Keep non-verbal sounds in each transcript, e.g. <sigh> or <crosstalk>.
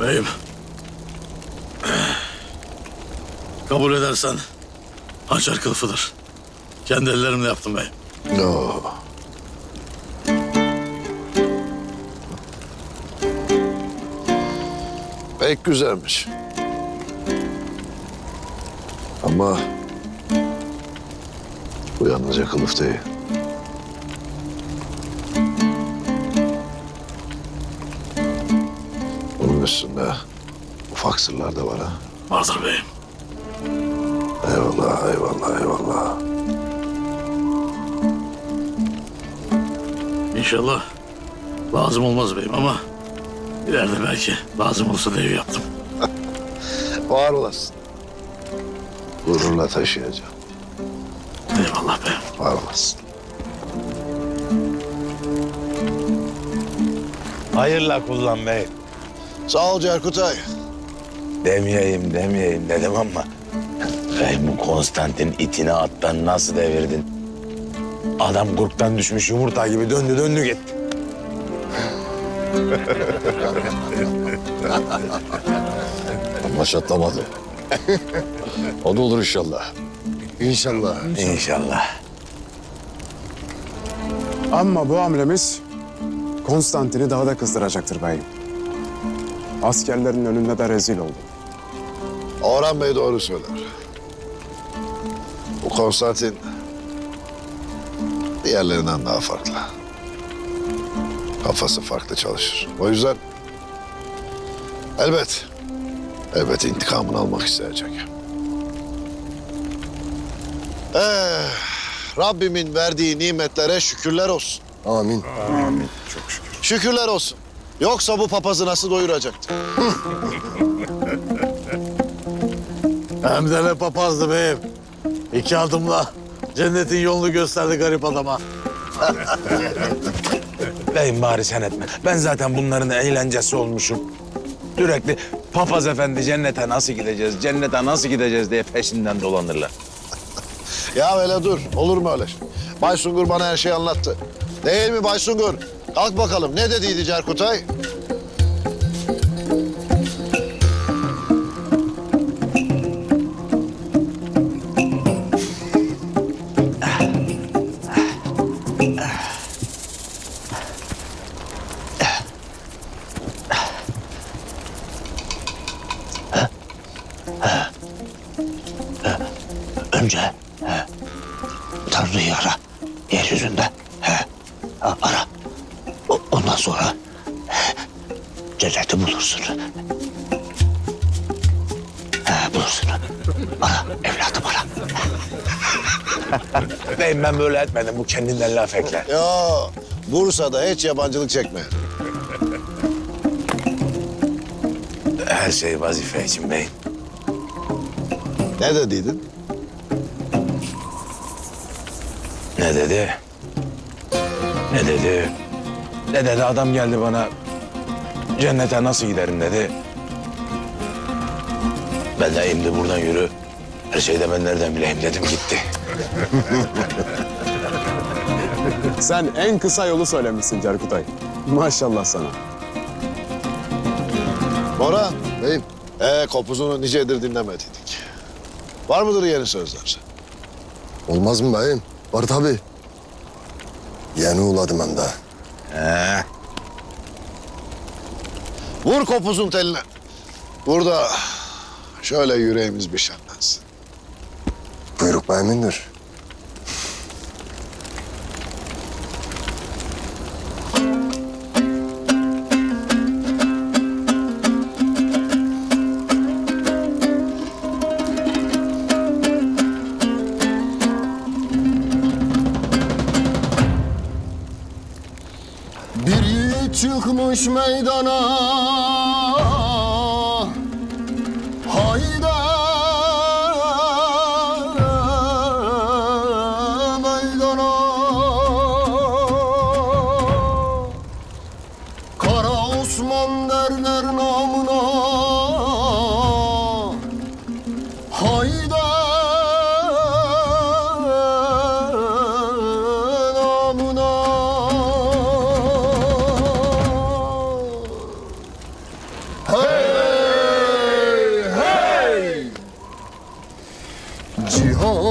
Beyim. Kabul edersen hançer kılıfıdır. Kendi ellerimle yaptım beyim. No. Pek güzelmiş. Ama bu yalnızca kılıf değil. Üstünde ufak sırlar da var ha. Vardır beyim. Eyvallah, eyvallah, eyvallah. İnşallah lazım olmaz beyim ama ileride belki lazım olsa diye yaptım. <laughs> Var olasın. Gururla taşıyacağım. Eyvallah beyim. Var olasın. Hayırla kullan bey. Sağ ol Cerkutay. Demeyeyim demeyeyim dedim ama... Bey bu Konstantin itini attan nasıl devirdin? Adam kurktan düşmüş yumurta gibi döndü döndü gitti. Ama çatlamadı. o da olur inşallah. İnşallah. İnşallah. Ama bu hamlemiz Konstantin'i daha da kızdıracaktır beyim. Askerlerin önünde de rezil oldu. Orhan Bey doğru söyler. Bu Konstantin diğerlerinden daha farklı. Kafası farklı çalışır. O yüzden elbet, elbet intikamını almak isteyecek. Eh, Rabbimin verdiği nimetlere şükürler olsun. Amin. Şükürler olsun. Yoksa bu papazı nasıl doyuracaktı? Hem de ne papazdı beyim. İki adımla cennetin yolunu gösterdi garip adama. Beyim bari sen etme. Ben zaten bunların eğlencesi olmuşum. Sürekli papaz efendi cennete nasıl gideceğiz, cennete nasıl gideceğiz diye peşinden dolanırlar. Ya öyle dur. Olur mu öyle şey? Bay Sungur bana her şeyi anlattı. Değil mi Bay Sungur? Kalk bakalım. Ne dediydi Cerkutay? Önce he, Tanrı'yı ara. Yeryüzünde. He, ara. Sonra cenneti bulursun. He, bulursun. Ara evladım ara. <laughs> Beyim ben böyle etmedim. Bu kendinden laf ekler. Ya Bursa'da hiç yabancılık çekme. Her şey vazife için beyim. Ne dediydin? Ne dedi? Ne dedi? Ne dedi? Adam geldi bana. Cennete nasıl giderim dedi. Ben de indi buradan yürü. Her şeyde ben nereden bileyim dedim gitti. <laughs> Sen en kısa yolu söylemişsin Cerkutay. Maşallah sana. Bora. Beyim. Ee, kopuzunu nicedir dinlemediydik. Var mıdır yeni sözler? Olmaz mı beyim? Var tabii. Yeni uladım hem de. He. Vur kopuzun teline. Burada şöyle yüreğimiz bir şenlensin. Buyruk beyimindir. Bir çıkmış meydana. Hayda. Meydana. Kara Osman derler namına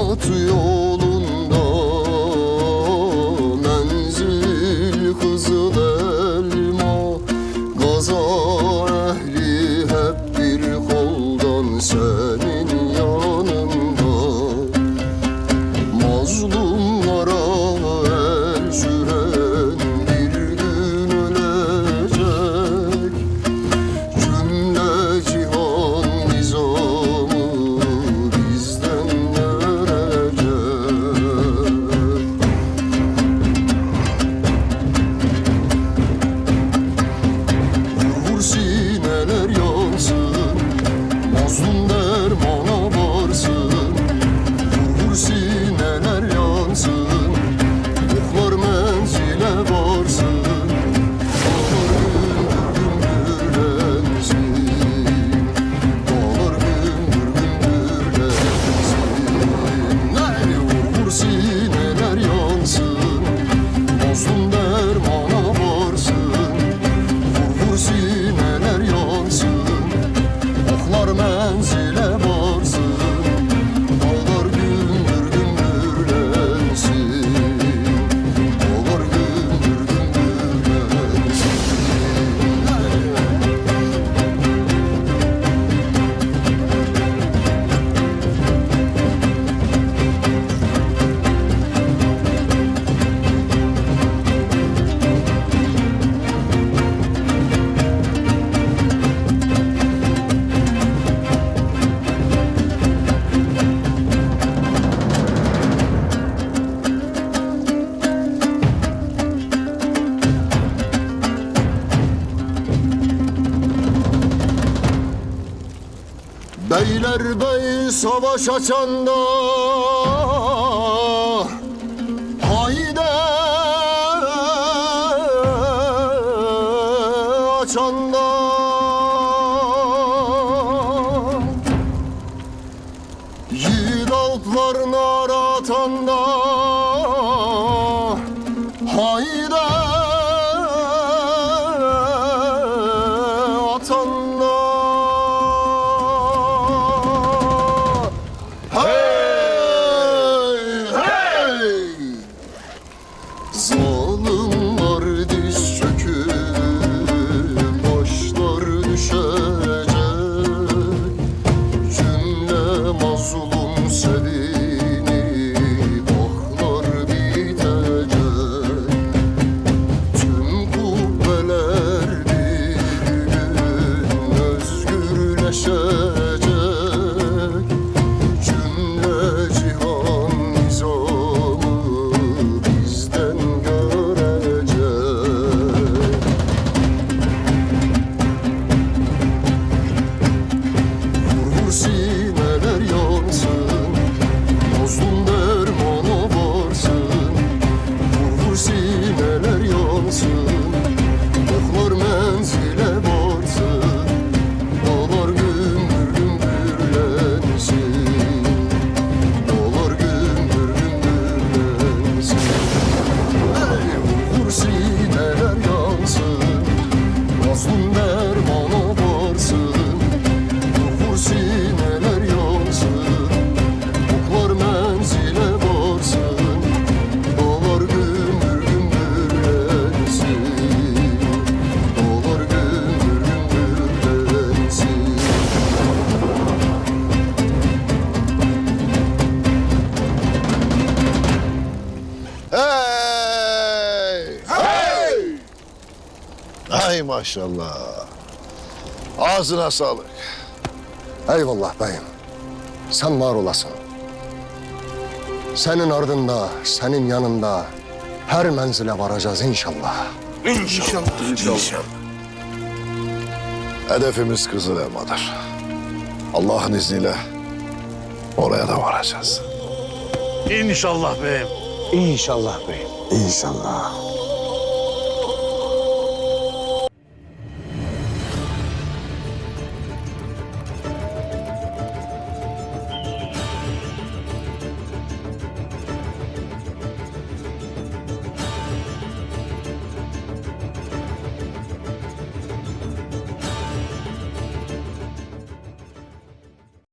tutuyor Beyler bey savaş açanda Hayde açanda Ay maşallah. Ağzına sağlık. Eyvallah beyim. Sen var olasın. Senin ardında, senin yanında her menzile varacağız inşallah. İnşallah. İnşallah. inşallah. Hedefimiz Kızılelma'dır. Allah'ın izniyle oraya da varacağız. İnşallah beyim. İnşallah beyim. İnşallah.